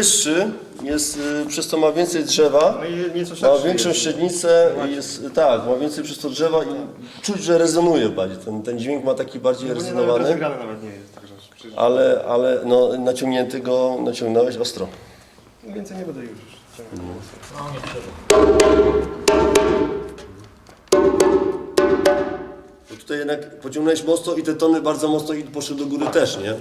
wyższy, jest, y, przez to ma więcej drzewa, No i nieco ma szerszy większą jest. średnicę i jest, tak, ma więcej przez to drzewa i czuć, że rezonuje bardziej. Ten, ten dźwięk ma taki bardziej Ogólnie nawet rezonowany, rozegrany nawet nie jest, także ale, ale no, naciągnięty go naciągnąłeś ostro. więcej nie będę już ciągnął. Bo tutaj jednak pociągnąłeś mocno i te tony bardzo mocno i poszły do góry też, nie?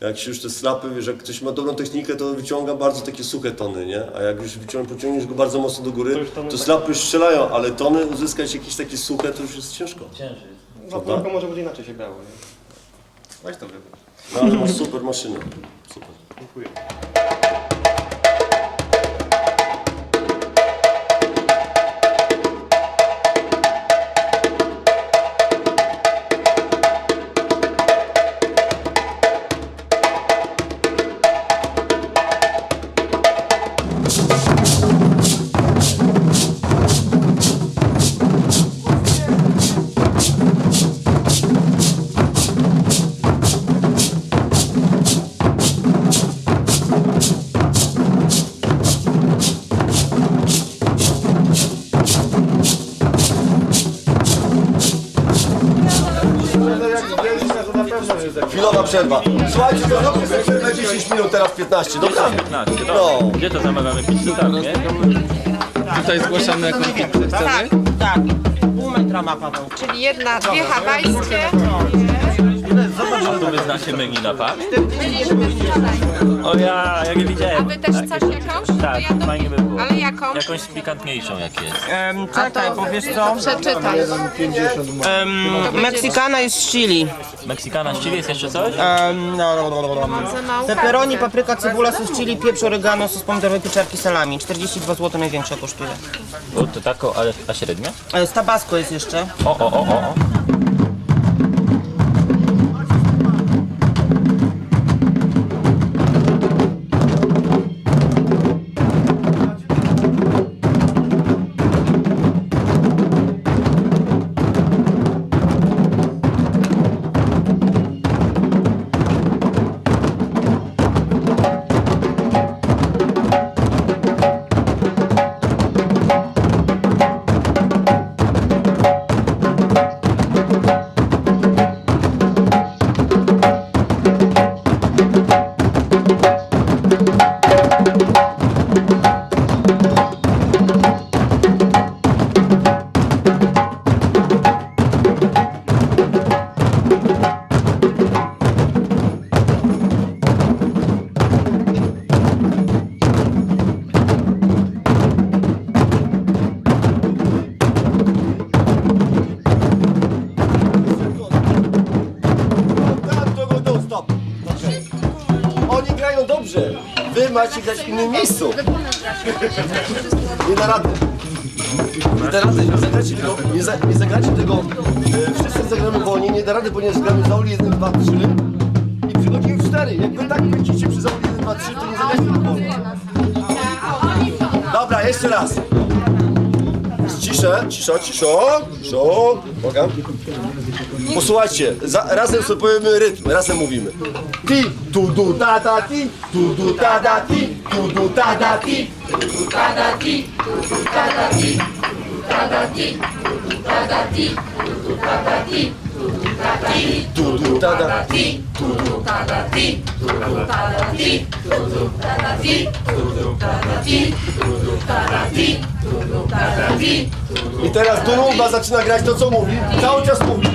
Jak się już te slapy, wiesz, jak ktoś ma dobrą technikę, to wyciąga bardzo takie suche tony, nie? A jak już pociągniesz go bardzo mocno do To góry, tony to tak- slapy już strzelają, ale tony uzyskać jakieś takie suche, to już jest ciężko. No tylko może będzie inaczej się grało, nie? Weź to. No ale masz super maszynę. Super. Dziękuję. Chwilowa przerwa. Słuchajcie, to róbmy sobie przerwę 10 minut, teraz 15, dobra? 15, No. no. Gdzie to zamawiamy pizzę tam, nie? Tutaj zgłaszamy jakąś pizzę. Tak, Chcemy? tak. Pół metra ma Paweł. Czyli jedna, dwie hawajskie. Tu wy znacie mygi na pamięć? O ja, jak je A widziałem. wy też coś jakąś? To Tak, ja do... fajnie by było. Ale jaką? Jakąś pikantniejszą jak jest. Um, czekaj, bo wiesz co? Przeczytaj. Meksykana jest z chili. Meksykana z Chile jest jeszcze coś? Um, no, no, no, no, no. Za Pepperoni, papryka, cebula, sos chili, pieprz, oregano, sos pomidorowy, pieczarki, salami. 42 zł największa kosztuje. O, to taką, ale a średnio? E, Z tabasco jest jeszcze. O, o, o, o. o. przychodzimy w 4. Jak wy tak kręcicie przy zaoli 1, 2, 3, to nie tego wolniej. Dobra, jeszcze raz. Ciszę, cisza, ciszo, ciszo, uwaga. Posłuchajcie, za, razem sobie rytm, razem mówimy. Ti, tu, du, da, da, ti, tu, du, da, da, ti, tu, du, da, da, ti, tu, du, da, da, ti, tu, du, da, da, ti, tu, du, da, da, ti. I teraz Durumba zaczyna grać to co mówi, cały czas mówi.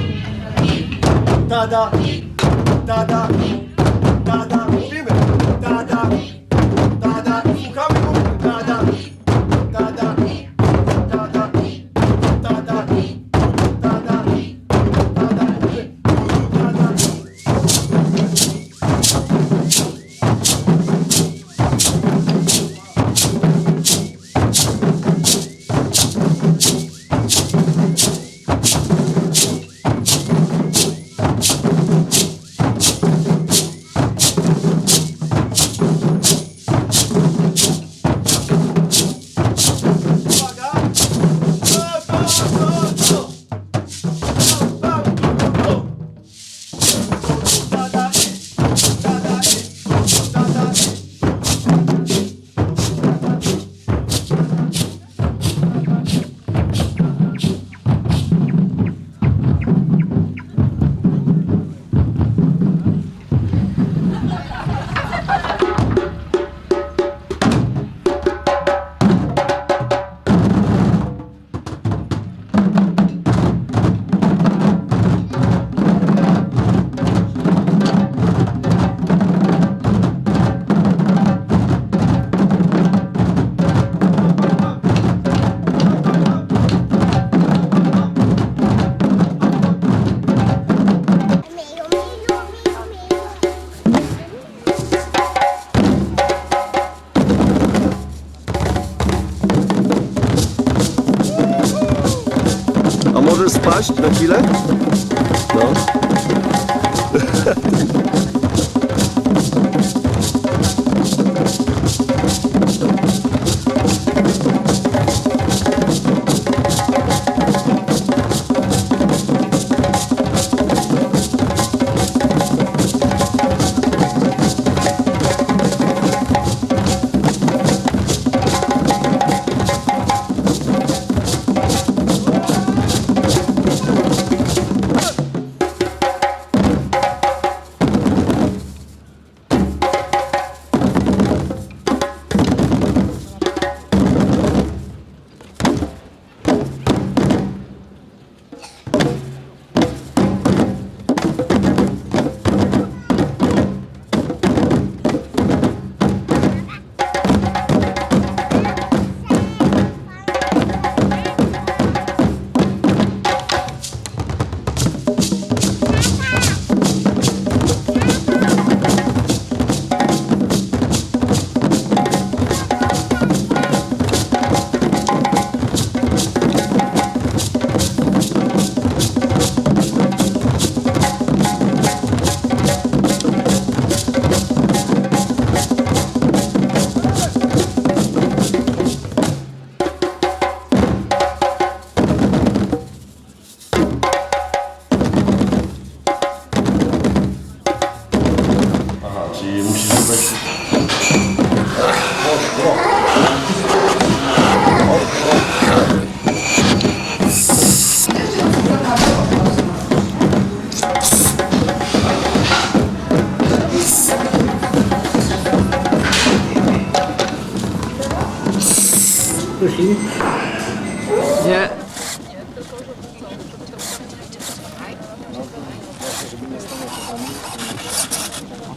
Nie.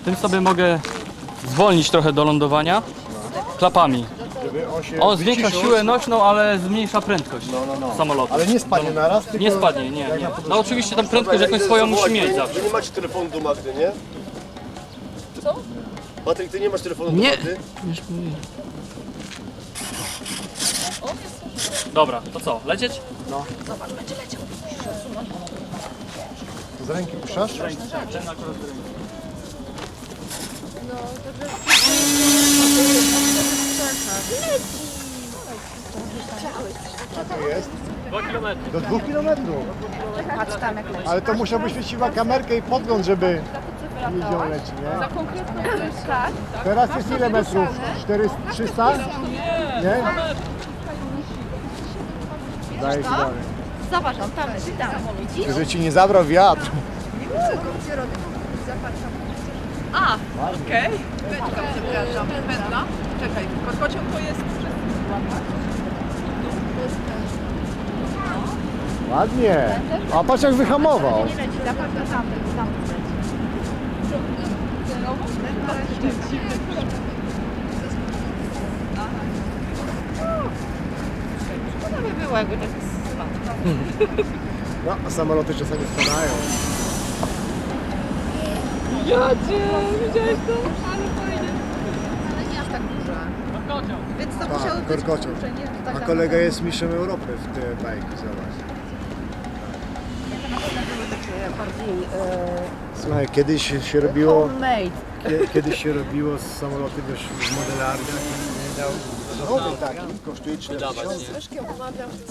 Tym sobie mogę zwolnić trochę do lądowania klapami. On zwiększa siłę nośną, ale zmniejsza prędkość samolotu. Ale nie spadnie naraz, tylko... Nie spadnie, nie, nie. No oczywiście tam prędkość jakąś swoją musi mieć zawsze. Ty nie macie telefonu do Magdy, nie? Co? Patryk, ty nie masz telefonu do Nie. Magdy? Dobra, to co, lecieć? Z ręki puszczasz? jest? Do dwóch kilometrów. Ale to musiałbyś mieć chyba kamerkę i podgląd, żeby on leci, nie? Teraz jest ile metrów? 400, 300? Nie? Daje się dalej. On tam, tam. Widzisz? Żeby ci nie zabrał wiatr. A, okej. Pędka, przepraszam. Pędla? Czekaj, pociąg to jest Ładnie. A patrz jak wyhamował. Szkoda by było, jakby tak spadł. No, a samoloty czasami spadają. Ja cię, widziałeś to? Ale fajnie. Ale nie aż tak duże. Więc to musiało Tak, być korkociąg. kurczę, nie? A Taka kolega jest mistrzem Europy w te bajki, zobacz. Słuchaj, kiedyś się robiło, Homemade. kie- kiedyś się robiło z samoloty wiesz, w modelarniach i nie dał. Nowy taki kosztuje 4 tysiące.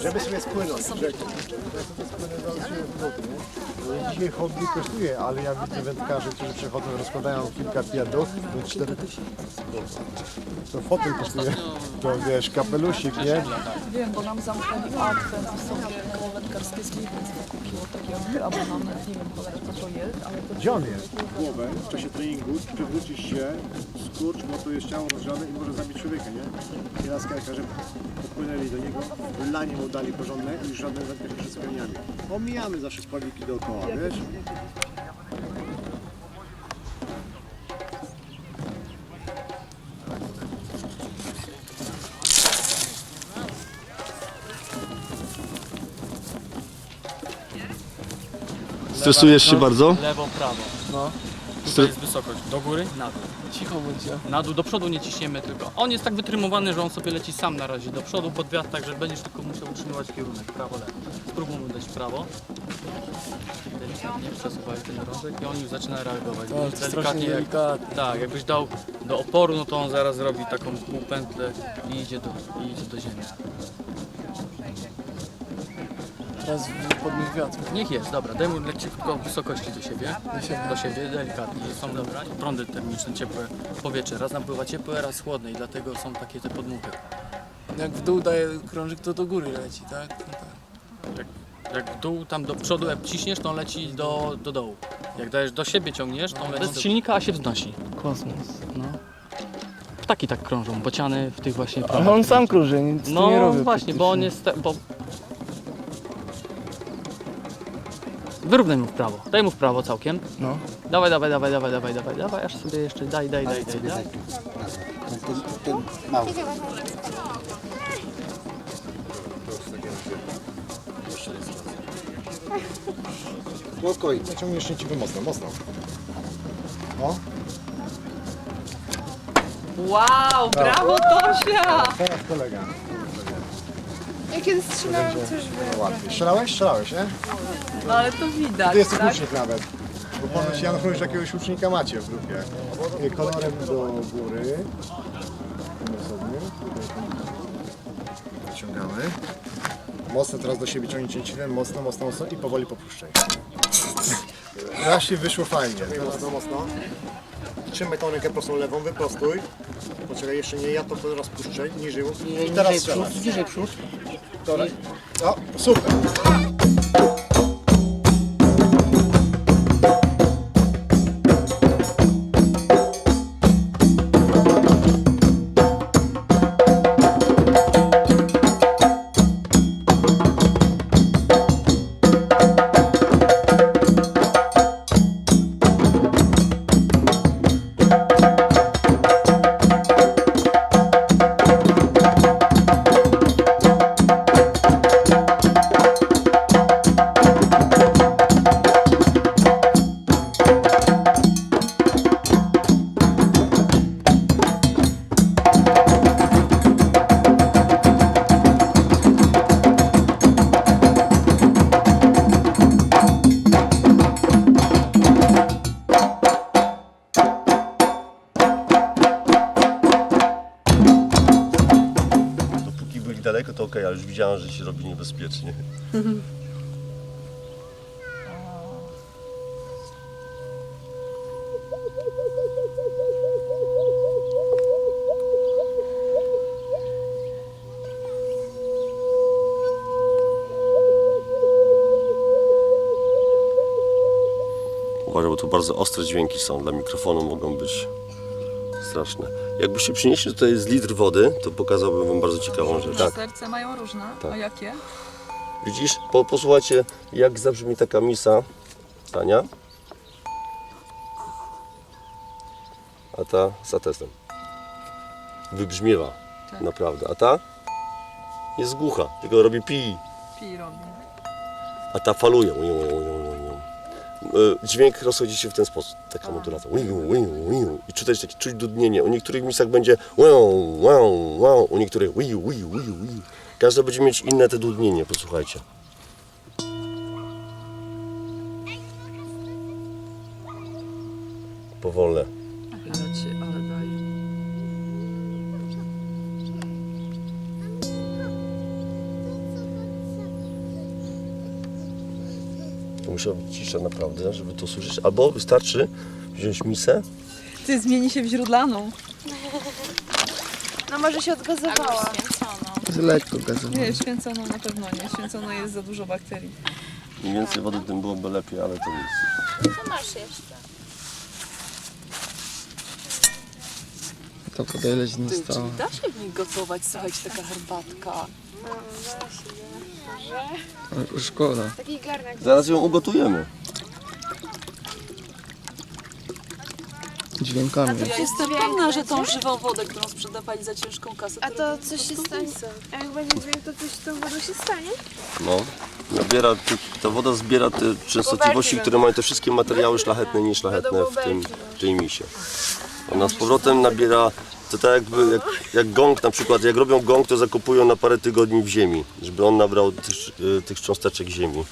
Żeby sobie spłynąć. Żeby spłynąć za 7 minut, nie? Dzisiaj hobby kosztuje, ale ja widzę wędkarzy, którzy przychodzą, rozkładają kilka pierdów, to 4 To fotel kosztuje, to wiesz, kapelusik, nie? Wiem, bo nam zamknęli akcent i sobie koło wędkarskiej sklepy kupiło taki abonament, nie wiem cholera co to jest, ale to Gdzie on jest? Głowę w czasie treningu, przewrócisz się, skurcz, bo to jest ciało rozgrzane i może zabić człowieka, nie? I raz kajkarze podpłynęli do niego, lanie mu dali porządne i już żadne wędkarze przed spełniami. Omijamy zawsze spalniki dookoła, wiesz? Stresujesz się bardzo? Lewo, prawo. Jest wysokość. Do góry, na dół. Cicho bądźcie. Na dół, do przodu nie ciśniemy tylko. On jest tak wytrymowany, że on sobie leci sam na razie do przodu pod wiatr, także będziesz tylko musiał utrzymywać kierunek prawo, lewo. Spróbujmy dać w prawo. Delikatnie przesuwaj ten rączek i on już zaczyna reagować. Tak, delikatnie, jak, tak, jakbyś dał do oporu, no to on zaraz robi taką półpętlę i idzie do, i idzie do ziemi. Teraz podnieś wiatr. Niech jest, dobra, daj mu leciutko wysokości do siebie, do siebie, delikatnie. Są dobra, prądy termiczne, ciepłe powietrze. Raz napływa ciepłe, raz chłodne i dlatego są takie te podmuchy. Jak w dół daje krążyk, to do góry leci, tak? No tak. Jak w dół tam do przodu jak ciśniesz, to on leci do, do dołu. Jak dajesz do siebie ciągniesz, to on leci z silnika, a się wznosi. Kosmos. No. Ptaki tak krążą, bociany w tych właśnie Ale on sam krąży, nic tu nie No właśnie, bo on jest. Te, bo... Wyrównaj mu w prawo. Daj mu w prawo całkiem. No. Dawaj, dawaj, dawaj, dawaj, dawaj, dawaj, dawaj, aż sobie jeszcze daj, daj, daj, daj, daj. Spokojnie. Ciągniesz nieciwy mocno, mocno. O, Wow, brawo Tosia! teraz kolega. Ja kiedy strzelałam No łatwiej. Strzelałeś? Strzelałeś, nie? No ale to widać, Ty jesteś tak? łucznik nawet. Bo ponoć Jan że jakiegoś łucznika macie w grupie. Y, Kolorem do góry. Osobnym. Wyciągamy. Mocno teraz do siebie ciągnij cięciwem, mocno, mocno, mocno i powoli popuszczaj. Raz się wyszło fajnie. Mocno, mocno. Trzymaj tą rękę prostą lewą, wyprostuj. Poczekaj, jeszcze nie, ja to teraz puszczę, niżej. I teraz strzelaj. Bliżej przód. Dobra. O, super. To bardzo ostre dźwięki są. Dla mikrofonu mogą być straszne. Jakbyście przynieśli tutaj z litr wody, to pokazałbym wam bardzo ciekawą rzecz. Tak. Serce mają różne, a jakie? Widzisz? Po, posłuchajcie, jak zabrzmi taka misa Tania. A ta za testem. Wybrzmiewa. Naprawdę. A ta jest głucha, tylko robi pi. Pi robi. A ta faluje. Uiu, uiu. E, Dźwięk rozchodzi się w ten sposób. Taka uiu. I jest takie czuć dudnienie. U niektórych misach będzie wow, wow, wow. U niektórych uiu, uiu, uiu. Każda będzie mieć inne te dudnienie. Posłuchajcie. Powolne. To musiała być cisza naprawdę, żeby to słyszeć. Albo wystarczy wziąć misę. Ty zmieni się w źródlaną. No może się odgazowała. Z lekko gazowo. Nie, święconą na pewno nie. Święconą jest za dużo bakterii. Im więcej wody, tym byłoby lepiej, ale to jest... Co masz jeszcze? To podejrzeć nie stało. Da się w nich gotować, słuchajcie, taka herbatka. No właśnie. Ale Szkoda. Taki garnek. Zaraz ją ugotujemy. dźwiękami. Ja jestem pewna, że tą żywą wodę, którą sprzedawali za ciężką kasę, A to coś się stanie? A jak będzie dźwięk, to coś z tą wodą się stanie? No. Nabiera, ta woda zbiera te częstotliwości, które mają te wszystkie materiały szlachetne i nieszlachetne w tym, w tej misie. Ona z powrotem nabiera, to tak jakby, jak, jak gong na przykład, jak robią gong, to zakopują na parę tygodni w ziemi, żeby on nabrał tych, tych cząsteczek ziemi.